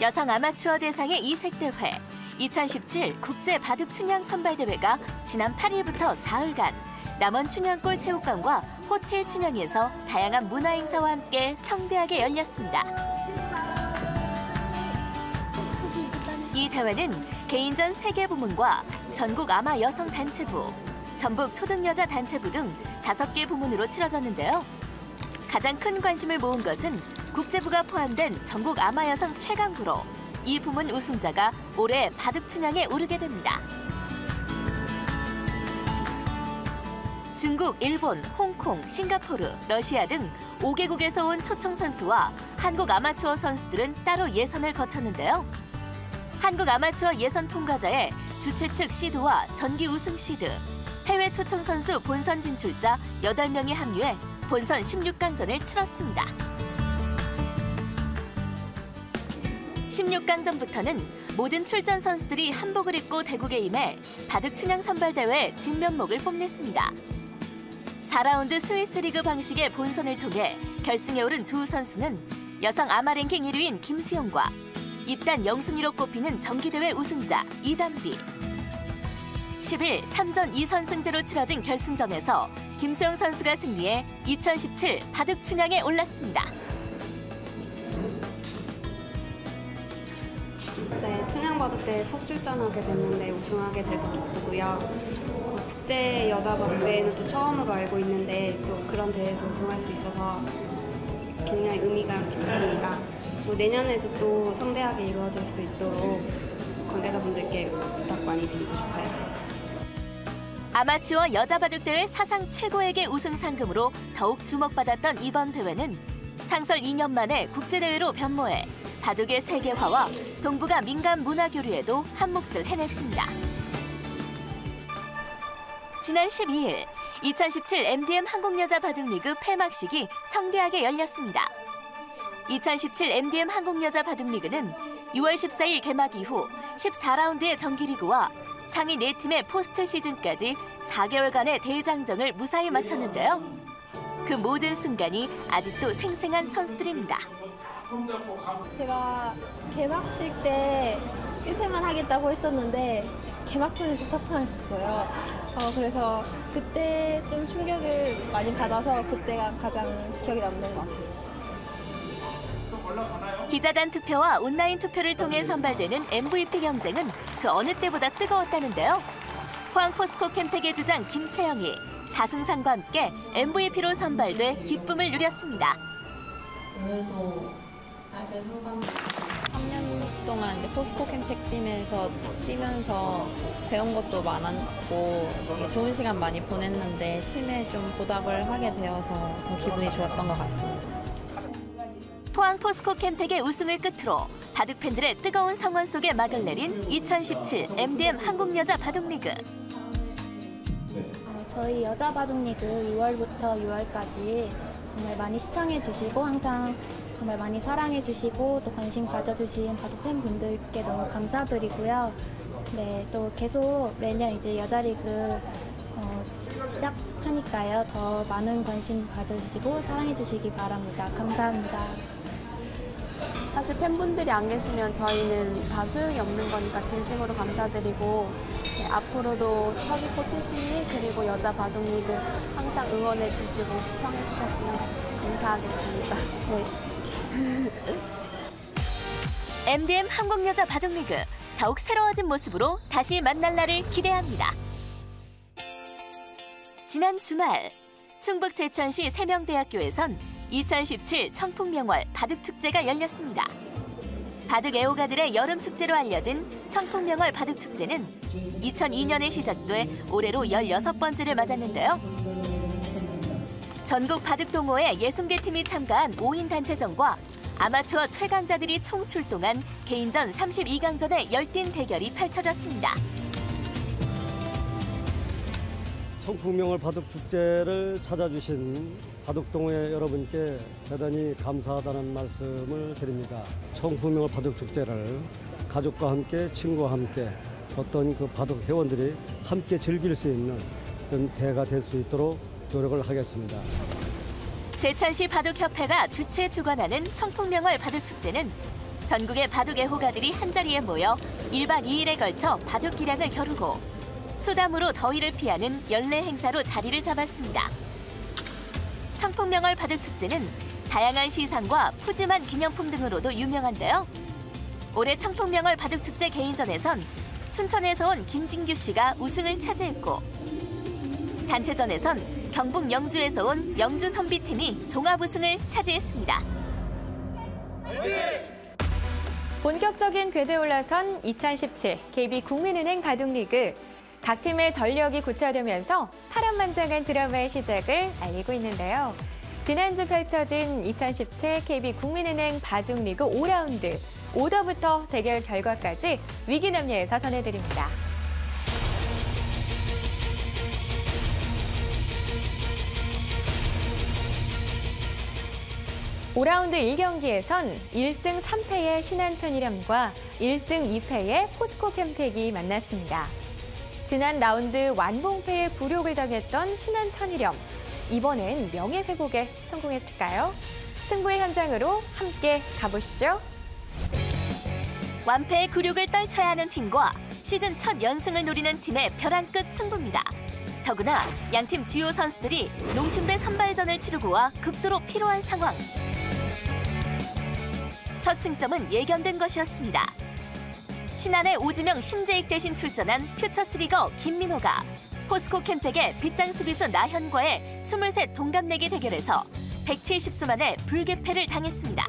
여성 아마추어 대상의 이색대회 2017 국제 바둑 춘향 선발대회가 지난 8일부터 사흘간 남원 춘향골 체육관과 호텔 춘향에서 다양한 문화 행사와 함께 성대하게 열렸습니다. 이 대회는 개인전 세개 부문과 전국 아마 여성 단체부, 전북 초등여자 단체부 등 다섯 개 부문으로 치러졌는데요. 가장 큰 관심을 모은 것은 국제부가 포함된 전국 아마 여성 최강부로 이 부문 우승자가 올해 바둑 춘향에 오르게 됩니다. 중국, 일본, 홍콩, 싱가포르, 러시아 등 5개국에서 온 초청 선수와 한국 아마추어 선수들은 따로 예선을 거쳤는데요. 한국 아마추어 예선 통과자의 주최 측 시드와 전기 우승 시드, 해외 초청 선수 본선 진출자 8명이 합류해 본선 16강전을 치렀습니다. 16강 전부터는 모든 출전 선수들이 한복을 입고 대국에 임해 바둑 춘향 선발대회 진면목을 뽐냈습니다. 4라운드 스위스 리그 방식의 본선을 통해 결승에 오른 두 선수는 여성 아마 랭킹 1위인 김수영과 입단 영순위로 꼽히는 정기대회 우승자 이담비. 10일 3전 2선승제로 치러진 결승전에서 김수영 선수가 승리해 2017 바둑 춘향에 올랐습니다. 네, 춘향바둑대회 첫 출전하게 됐는데 우승하게 돼서 기쁘고요. 어, 국제 여자 바둑 대회는 또 처음으로 알고 있는데 또 그런 대회에서 우승할 수 있어서 굉장히 의미가 깊습니다. 뭐 내년에도 또 성대하게 이루어질 수 있도록 관계자분들께 부탁 많이 드리고 싶어요. 아마추어 여자 바둑 대회 사상 최고액의 우승 상금으로 더욱 주목받았던 이번 대회는 창설 2년 만에 국제 대회로 변모해 바둑의 세계화와 동북아 민간 문화 교류에도 한 몫을 해냈습니다. 지난 12일 2017 MDM 한국여자 바둑리그 폐막식이 성대하게 열렸습니다. 2017 MDM 한국여자 바둑리그는 6월 14일 개막 이후 14라운드의 정규리그와 상위 4팀의 포스트 시즌까지 4개월간의 대장정을 무사히 마쳤는데요. 그 모든 순간이 아직도 생생한 선수들입니다. 제가 개막식 때 1패만 하겠다고 했었는데 개막전에서 첫 판을 졌어요. 어, 그래서 그때 좀 충격을 많이 받아서 그때가 가장 기억에 남는 것 같아요. 기자단 투표와 온라인 투표를 통해 선발되는 MVP 경쟁은 그 어느 때보다 뜨거웠다는데요. 포항 포스코 캠텍의 주장 김채영이 다승상과 함께 MVP로 선발돼 기쁨을 누렸습니다. 오늘도 딸들 상담 3년 동안 이제 포스코 캠텍 팀에서 뛰면서 배운 것도 많았고 좋은 시간 많이 보냈는데 팀에 좀 보답을 하게 되어서 더 기분이 좋았던 것 같습니다. 포항 포스코 캠텍의 우승을 끝으로 바둑 팬들의 뜨거운 성원 속에 막을 내린 2017 MDM 한국여자 바둑리그. 어, 저희 여자 바둑리그 2월부터 6월까지 정말 많이 시청해 주시고 항상 정말 많이 사랑해 주시고 또 관심 가져주신 바둑 팬분들께 너무 감사드리고요. 네, 또 계속 매년 이제 여자 리그 어, 시작하니까요. 더 많은 관심 가져주시고 사랑해 주시기 바랍니다. 감사합니다. 사실 팬분들이 안 계시면 저희는 다 소용이 없는 거니까 진심으로 감사드리고 네, 앞으로도 서귀포 70리 그리고 여자 바둑리그 항상 응원해 주시고 시청해 주셨으면 감사하겠습니다. 네. MDM 한국여자 바둑리그 더욱 새로워진 모습으로 다시 만날 날을 기대합니다. 지난 주말 충북 제천시 세명대학교에선 2017 청풍명월 바둑축제가 열렸습니다. 바둑 애호가들의 여름 축제로 알려진 청풍명월 바둑축제는 2002년에 시작돼 올해로 16번째를 맞았는데요. 전국 바둑 동호회 60개 팀이 참가한 5인 단체전과 아마추어 최강자들이 총 출동한 개인전 32강전의 열띤 대결이 펼쳐졌습니다. 청풍명월 바둑축제를 찾아주신 바둑동호회 여러분께 대단히 감사하다는 말씀을 드립니다. 청풍명월 바둑축제를 가족과 함께 친구와 함께 어떤 그 바둑 회원들이 함께 즐길 수 있는 그런 대가 될 수 있도록 노력을 하겠습니다. 제천시 바둑협회가 주최 주관하는 청풍명월 바둑축제는 전국의 바둑 애호가들이 한자리에 모여 1박 2일에 걸쳐 바둑 기량을 겨루고 수담으로 더위를 피하는 연례 행사로 자리를 잡았습니다. 청풍명월 바둑 축제는 다양한 시상과 푸짐한 기념품 등으로도 유명한데요. 올해 청풍명월 바둑 축제 개인전에선 춘천에서 온 김진규 씨가 우승을 차지했고 단체전에선 경북 영주에서 온 영주 선비팀이 종합 우승을 차지했습니다. 본격적인 궤도에 올라선 2017 KB 국민은행 바둑리그. 각 팀의 전력이 구체화되면서 파란만장한 드라마의 시작을 알리고 있는데요. 지난주 펼쳐진 2017 KB 국민은행 바둑리그 5라운드. 오더부터 대결 결과까지 위기남녀에서 전해드립니다. 5라운드 1경기에선 1승 3패의 신한천일염과 1승 2패의 포스코 캠텍이 만났습니다. 지난 라운드 완봉패의 굴욕을 당했던 신한천일염. 이번엔 명예회복에 성공했을까요? 승부의 현장으로 함께 가보시죠. 완패의 굴욕을 떨쳐야 하는 팀과 시즌 첫 연승을 노리는 팀의 벼랑 끝 승부입니다. 더구나 양팀 주요 선수들이 농심배 선발전을 치르고 와 극도로 필요한 상황. 첫 승점은 예견된 것이었습니다. 신안의 오지명 심재익 대신 출전한 퓨처스리거 김민호가 포스코 캠텍의 빗장 수비수 나현과의 23 동갑내기 대결에서 170수 만에 불개패를 당했습니다.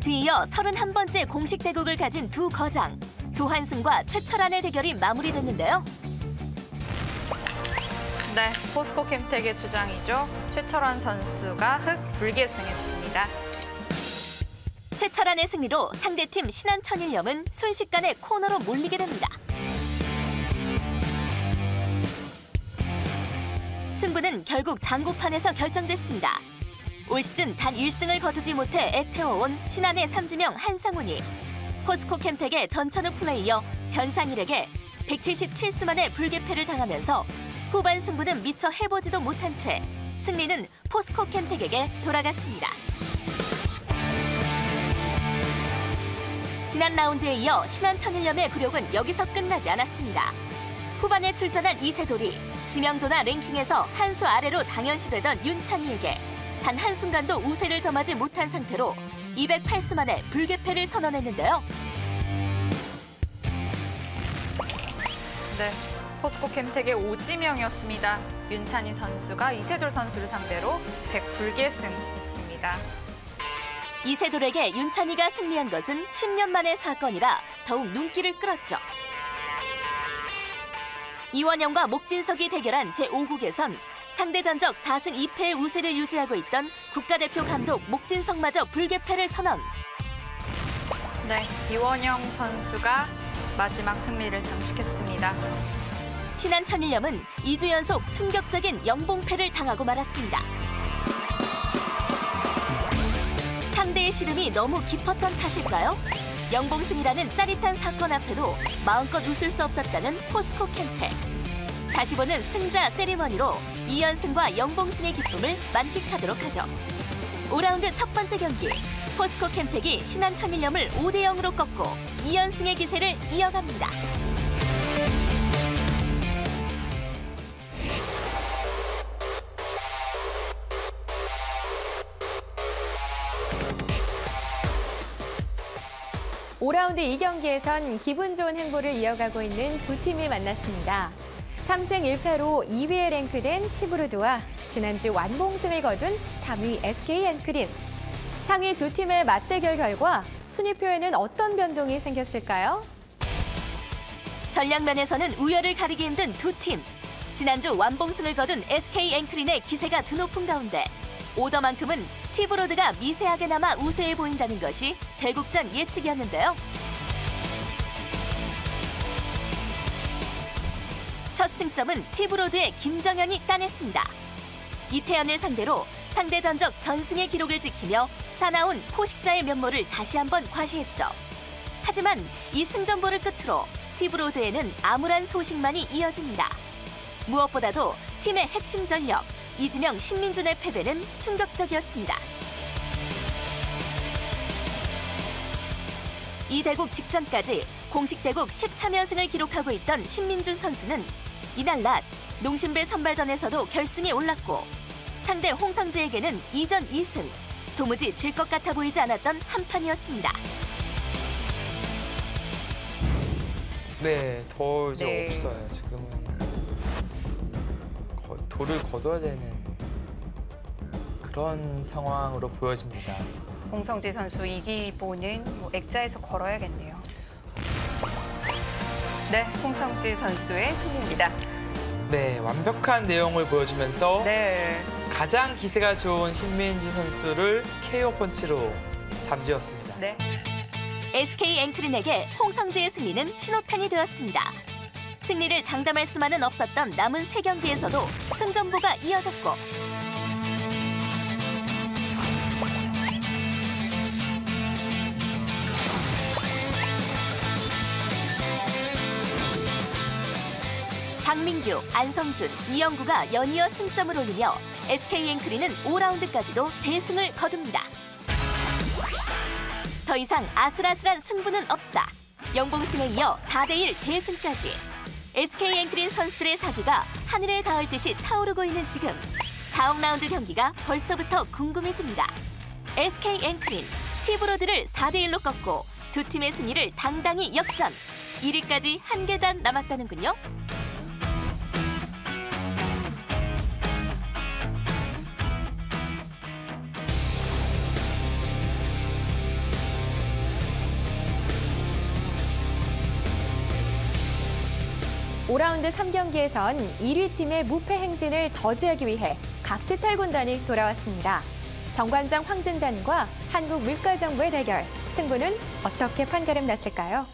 뒤이어 31번째 공식 대국을 가진 두 거장 조한승과 최철안의 대결이 마무리됐는데요. 네, 포스코 캠텍의 주장이죠. 최철환 선수가 흑 불계승했습니다. 최철안의 승리로 상대팀 신한천일염은 순식간에 코너로 몰리게 됩니다. 승부는 결국 장고판에서 결정됐습니다. 올 시즌 단 1승을 거두지 못해 애태워온 신한의 삼지명 한상훈이 포스코 캠텍의 전천후 플레이어 변상일에게 177수 만에 불개패를 당하면서 후반 승부는 미처 해보지도 못한 채 승리는 포스코 캠텍에게 돌아갔습니다. 지난 라운드에 이어 신한 천일염의 굴욕은 여기서 끝나지 않았습니다. 후반에 출전한 이세돌이 지명도나 랭킹에서 한 수 아래로 당연시되던 윤찬이에게 단 한순간도 우세를 점하지 못한 상태로 208수 만에 불개패를 선언했는데요. 네, 포스코 캠텍의 오지명이었습니다. 윤찬희 선수가 이세돌 선수를 상대로 100 불계승했습니다. 이세돌에게 윤찬이가 승리한 것은 10년 만의 사건이라 더욱 눈길을 끌었죠. 이원영과 목진석이 대결한 제5국에선 상대 전적 4승 2패의 우세를 유지하고 있던 국가대표 감독 목진석마저 불개패를 선언. 네, 이원영 선수가 마지막 승리를 장식했습니다. 신한천일염은 2주 연속 충격적인 영봉패를 당하고 말았습니다. 상대의 시름이 너무 깊었던 탓일까요? 영봉승이라는 짜릿한 사건 앞에도 마음껏 웃을 수 없었다는 포스코 캠텍. 다시 보는 승자 세리머니로 2연승과 영봉승의 기쁨을 만끽하도록 하죠. 5라운드 첫 번째 경기 포스코 캠텍이 신한천일염을 5대 0으로 꺾고 2연승의 기세를 이어갑니다. 오라운드 2경기에선 기분 좋은 행보를 이어가고 있는 두 팀이 만났습니다. 3승 1패로 2위에 랭크된 티브루드와 지난주 완봉승을 거둔 3위 SK 엔크린. 상위 두 팀의 맞대결 결과 순위표에는 어떤 변동이 생겼을까요? 전략면에서는 우열을 가리기 힘든 두 팀. 지난주 완봉승을 거둔 SK 앵크린의 기세가 드높은 가운데 오더만큼은 티브로드가 미세하게 남아 우세해 보인다는 것이 대국전 예측이었는데요. 첫 승점은 티브로드의 김정현이 따냈습니다. 이태현을 상대로 상대 전적 전승의 기록을 지키며 사나운 포식자의 면모를 다시 한번 과시했죠. 하지만 이 승전보를 끝으로 티브로드에는 암울한 소식만이 이어집니다. 무엇보다도 팀의 핵심 전력 이지명, 신민준의 패배는 충격적이었습니다. 이 대국 직전까지 공식 대국 13연승을 기록하고 있던 신민준 선수는 이날 낮 농심배 선발전에서도 결승에 올랐고 상대 홍상재에게는 이전 2승, 도무지 질 것 같아 보이지 않았던 한 판이었습니다. 네, 더 이제 네. 없어요. 지금은 거- 돌을 거둬야 되는 그런 상황으로 보여집니다. 홍성지 선수 이기보는 뭐 액자에서 걸어야겠네요. 네, 홍성지 선수의 승리입니다. 네, 완벽한 내용을 보여주면서 네. 가장 기세가 좋은 신민지 선수를 KO 펀치로 잠재웠습니다. 네. SK 앵크린에게 홍성재의 승리는 신호탄이 되었습니다. 승리를 장담할 수만은 없었던 남은 세경기에서도 승전보가 이어졌고 박민규, 안성준, 이영구가 연이어 승점을 올리며 SK 앵크린은 5라운드까지도 대승을 거둡니다. 더 이상 아슬아슬한 승부는 없다. 영봉승에 이어 4대1 대승까지. SK 앵크린 선수들의 사기가 하늘에 닿을 듯이 타오르고 있는 지금. 다음 라운드 경기가 벌써부터 궁금해집니다. SK 앵크린, 티브로드를 4대1로 꺾고 두 팀의 승리를 당당히 역전. 1위까지 한 계단 남았다는군요. 오라운드 3경기에선 1위 팀의 무패 행진을 저지하기 위해 각 시탈 군단이 돌아왔습니다. 정관장 황진단과 한국 물가정부의 대결. 승부는 어떻게 판가름 났을까요?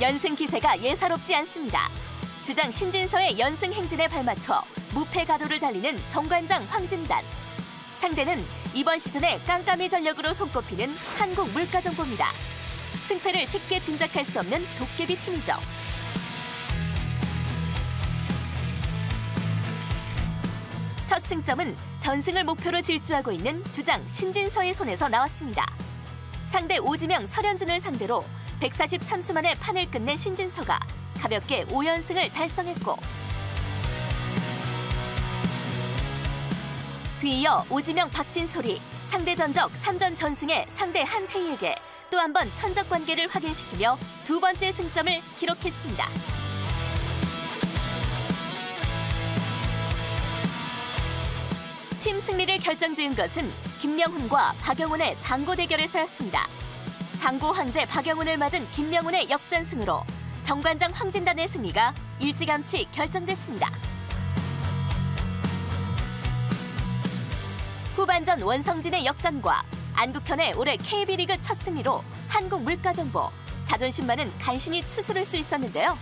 연승 기세가 예사롭지 않습니다. 주장 신진서의 연승 행진에 발맞춰 무패 가도를 달리는 정관장 황진단. 상대는 이번 시즌에 깜깜이 전력으로 손꼽히는 한국 물가정부입니다. 승패를 쉽게 짐작할 수 없는 도깨비 팀이죠. 승점은 전승을 목표로 질주하고 있는 주장 신진서의 손에서 나왔습니다. 상대 오지명 설현준을 상대로 143수 만에 판을 끝낸 신진서가 가볍게 5연승을 달성했고 뒤이어 오지명 박진솔이 상대 전적 3전 전승의 상대 한태희에게 또 한 번 천적 관계를 확인시키며 두 번째 승점을 기록했습니다. 팀 승리를 결정지은 것은 김명훈과 박영훈의 장고 대결에서였습니다. 장고 황제 박영훈을 맞은 김명훈의 역전승으로 정관장 황진단의 승리가 일찌감치 결정됐습니다. 후반전 원성진의 역전과 안국현의 올해 KB리그 첫 승리로 한국 물가정보 자존심만은 간신히 추스를 수 있었는데요.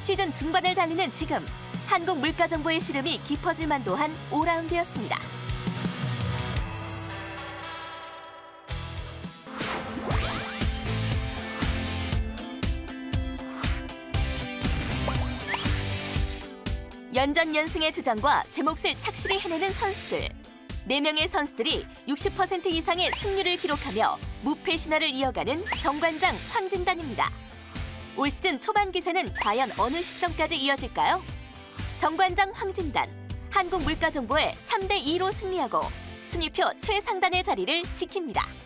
시즌 중반을 달리는 지금 한국 물가정보의 시름이 깊어질 만도 한 5라운드였습니다. 연전연승의 주장과 제 몫을 착실히 해내는 선수들. 4명의 선수들이 60% 이상의 승률을 기록하며 무패 신화를 이어가는 정관장 황진단입니다. 올 시즌 초반 기세는 과연 어느 시점까지 이어질까요? 정관장 황진단, 한국물가정보의 3대 2로 승리하고 순위표 최상단의 자리를 지킵니다.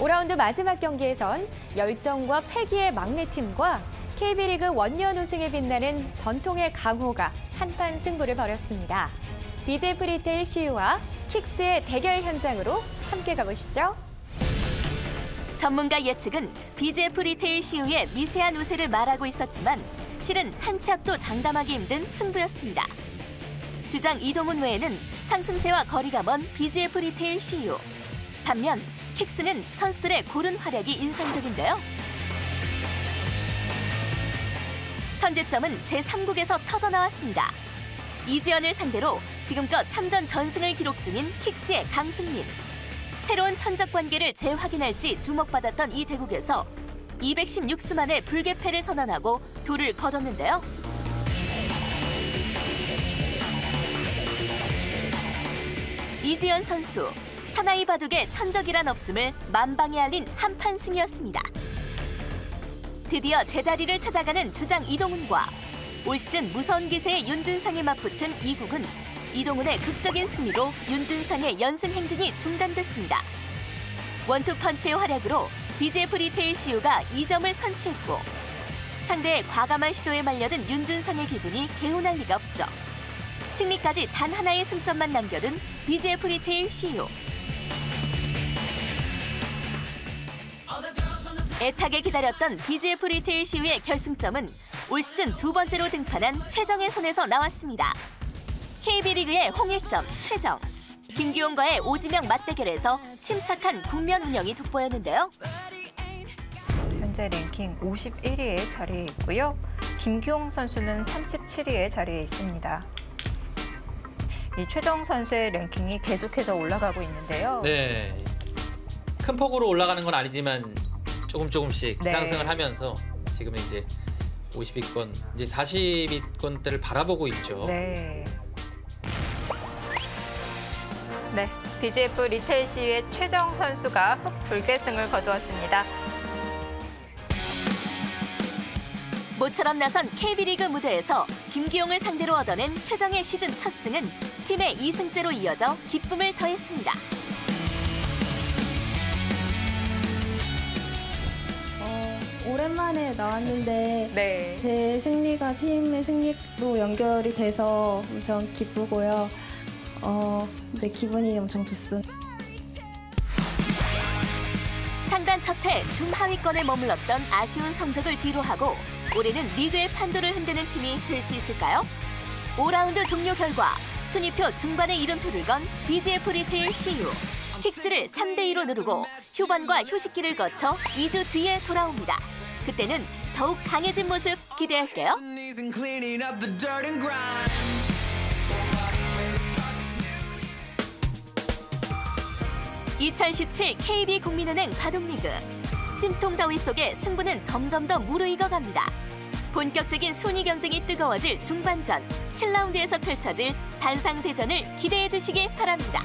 오라운드 마지막 경기에선 열정과 패기의 막내팀과 KB리그 원년 우승에 빛나는 전통의 강호가 한판 승부를 벌였습니다. BJ 프리테일 CU와 킥스의 대결 현장으로 함께 가보시죠. 전문가 예측은 BJF 리테일 CU의 미세한 우세를 말하고 있었지만 실은 한치 앞도 장담하기 힘든 승부였습니다. 주장 이동훈 외에는 상승세와 거리가 먼 BJF 리테일 CU. 반면 킥스는 선수들의 고른 활약이 인상적인데요. 선제점은 제3국에서 터져나왔습니다. 이지연을 상대로 지금껏 3전 전승을 기록 중인 킥스의 강승민. 새로운 천적 관계를 재확인할지 주목받았던 이 대국에서 216수 만에 불개패를 선언하고 돌을 거뒀는데요. 이지연 선수, 사나이 바둑의 천적이란 없음을 만방에 알린 한판 승이었습니다. 드디어 제자리를 찾아가는 주장 이동훈과 올 시즌 무서운 기세의 윤준상이 맞붙은 이국은 이동훈의 극적인 승리로 윤준상의 연승 행진이 중단됐습니다. 원투펀치의 활약으로 BJF 리테일 CU가 2점을 선취했고 상대의 과감한 시도에 말려든 윤준상의 기분이 개운할 리가 없죠. 승리까지 단 하나의 승점만 남겨둔 BJF 리테일 CU. 애타게 기다렸던 BGF 리테일 시우의 결승점은 올 시즌 두 번째로 등판한 최정의 손에서 나왔습니다. KB리그의 홍일점 최정, 김기용과의 오지명 맞대결에서 침착한 국면 운영이 돋보였는데요. 현재 랭킹 51위에 자리해 있고요. 김기용 선수는 37위에 자리해 있습니다. 이 최정 선수의 랭킹이 계속해서 올라가고 있는데요. 네. 큰 폭으로 올라가는 건 아니지만 조금 조금씩 네. 상승을 하면서 지금은 이제 50위권, 이제 40위권대를 바라보고 있죠. 네. 네, BGF 리테일 시의 최정 선수가 흑불계승을 거두었습니다. 모처럼 나선 KB리그 무대에서 김기용을 상대로 얻어낸 최정의 시즌 첫 승은 팀의 2승째로 이어져 기쁨을 더했습니다. 오랜만에 나왔는데 네. 제 승리가 팀의 승리로 연결이 돼서 엄청 기쁘고요. 어, 네, 기분이 엄청 좋습니다. 상단 첫해 중하위권에 머물렀던 아쉬운 성적을 뒤로하고 올해는 리그의 판도를 흔드는 팀이 될 수 있을까요? 5라운드 종료 결과 순위표 중반에 이름표를 건 BGF 리테일 CU 킥스를 3대2로 누르고 휴반과 휴식기를 거쳐 2주 뒤에 돌아옵니다. 그때는 더욱 강해진 모습 기대할게요. 2017 KB 국민은행 바둑리그 찜통 더위 속에 승부는 점점 더 무르익어 갑니다. 본격적인 순위 경쟁이 뜨거워질 중반전 7라운드에서 펼쳐질 반상 대전을 기대해 주시기 바랍니다.